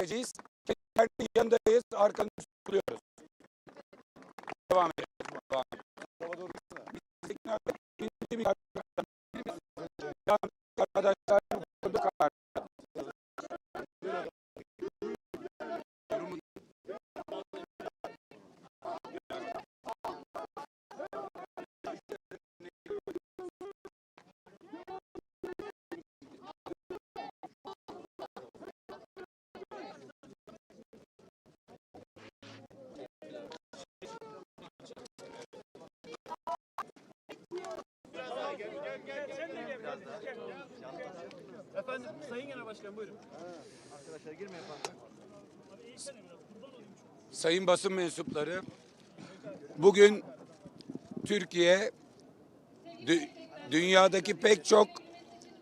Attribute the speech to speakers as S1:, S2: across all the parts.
S1: vereceğiz. Kendilerinin yanındayız. Arkanızı tutuyoruz. Devam edelim.
S2: Efendim Sayın Genel Başkan buyurun.
S1: Sayın basın mensupları, bugün Türkiye dü- dünyadaki pek çok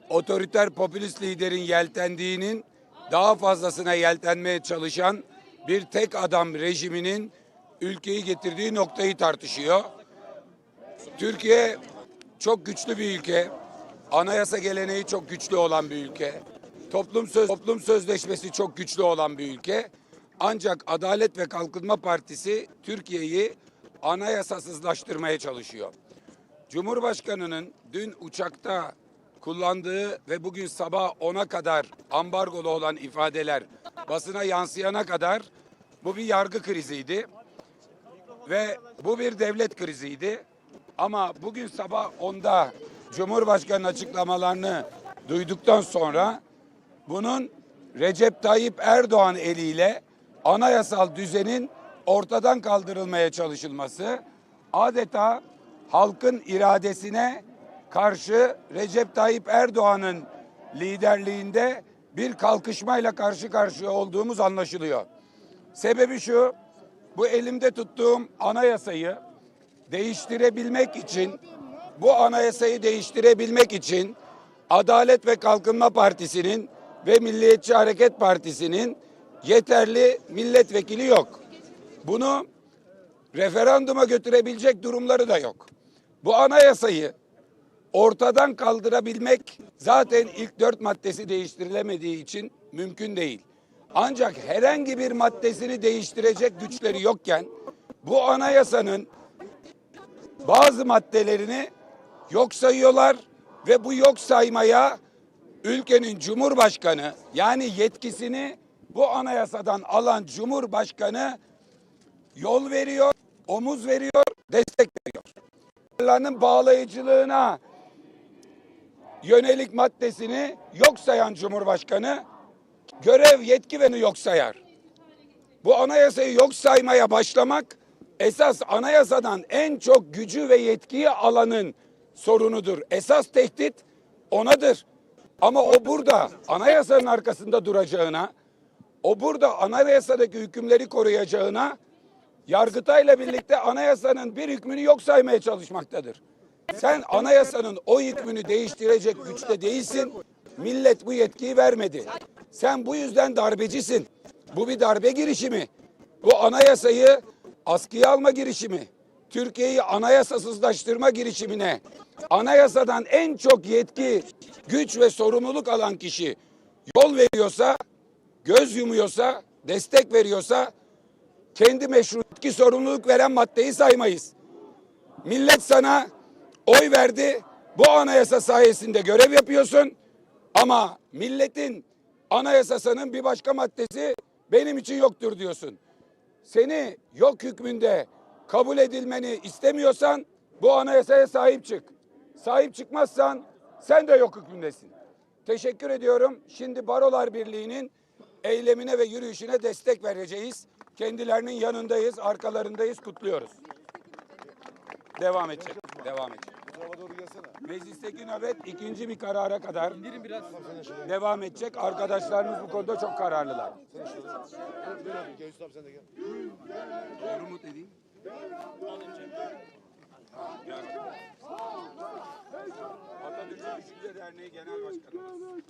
S1: otoriter popülist liderin yeltendiğinin daha fazlasına yeltenmeye çalışan bir tek adam rejiminin ülkeyi getirdiği noktayı tartışıyor. Türkiye çok güçlü bir ülke. Anayasa geleneği çok güçlü olan bir ülke. Toplum söz toplum sözleşmesi çok güçlü olan bir ülke. Ancak Adalet ve Kalkınma Partisi Türkiye'yi anayasasızlaştırmaya çalışıyor. Cumhurbaşkanının dün uçakta kullandığı ve bugün sabah 10'a kadar ambargolu olan ifadeler basına yansıyana kadar bu bir yargı kriziydi. Ve bu bir devlet kriziydi. Ama bugün sabah 10'da Cumhurbaşkanı açıklamalarını duyduktan sonra bunun Recep Tayyip Erdoğan eliyle anayasal düzenin ortadan kaldırılmaya çalışılması adeta halkın iradesine karşı Recep Tayyip Erdoğan'ın liderliğinde bir kalkışmayla karşı karşıya olduğumuz anlaşılıyor. Sebebi şu, bu elimde tuttuğum anayasayı değiştirebilmek için, bu anayasayı değiştirebilmek için Adalet ve Kalkınma Partisi'nin ve Milliyetçi Hareket Partisi'nin yeterli milletvekili yok. Bunu referanduma götürebilecek durumları da yok. Bu anayasayı ortadan kaldırabilmek zaten ilk dört maddesi değiştirilemediği için mümkün değil. Ancak herhangi bir maddesini değiştirecek güçleri yokken bu anayasanın bazı maddelerini yok sayıyorlar ve bu yok saymaya ülkenin cumhurbaşkanı yani yetkisini bu anayasadan alan cumhurbaşkanı yol veriyor, omuz veriyor, destek veriyor. Kararlarının bağlayıcılığına yönelik maddesini yok sayan Cumhurbaşkanı görev yetki yok sayar. Bu anayasayı yok saymaya başlamak esas anayasadan en çok gücü ve yetkiyi alanın sorunudur. Esas tehdit onadır. Ama o burada anayasanın arkasında duracağına, o burada anayasadaki hükümleri koruyacağına Yargıtay'la birlikte anayasanın bir hükmünü yok saymaya çalışmaktadır. Sen anayasanın o hükmünü değiştirecek güçte değilsin. Millet bu yetkiyi vermedi. Sen bu yüzden darbecisin. Bu bir darbe girişimi. Bu anayasayı askıya alma girişimi. Türkiye'yi anayasasızlaştırma girişimine anayasadan en çok yetki, güç ve sorumluluk alan kişi yol veriyorsa, göz yumuyorsa, destek veriyorsa kendi meşruiyetki sorumluluk veren maddeyi saymayız. Millet sana oy verdi. Bu anayasa sayesinde görev yapıyorsun. Ama milletin anayasasının bir başka maddesi benim için yoktur diyorsun. Seni yok hükmünde kabul edilmeni istemiyorsan bu anayasaya sahip çık. Sahip çıkmazsan sen de yok hükmündesin. Teşekkür ediyorum. Şimdi Barolar Birliği'nin eylemine ve yürüyüşüne destek vereceğiz. Kendilerinin yanındayız, arkalarındayız, kutluyoruz. Devam edecek, devam edecek.
S3: Tarafa doğru gelsene.
S1: Meclisteki nöbet ikinci bir karara kadar
S2: İndirin biraz.
S1: devam edecek. Arkadaşlarımız bu konuda çok kararlılar.
S3: Sen şöyle. Dur, Dur abi gel Yusuf abi sen de gel.
S1: Umut edeyim. Atatürk Düşünce Derneği Genel Başkanımız.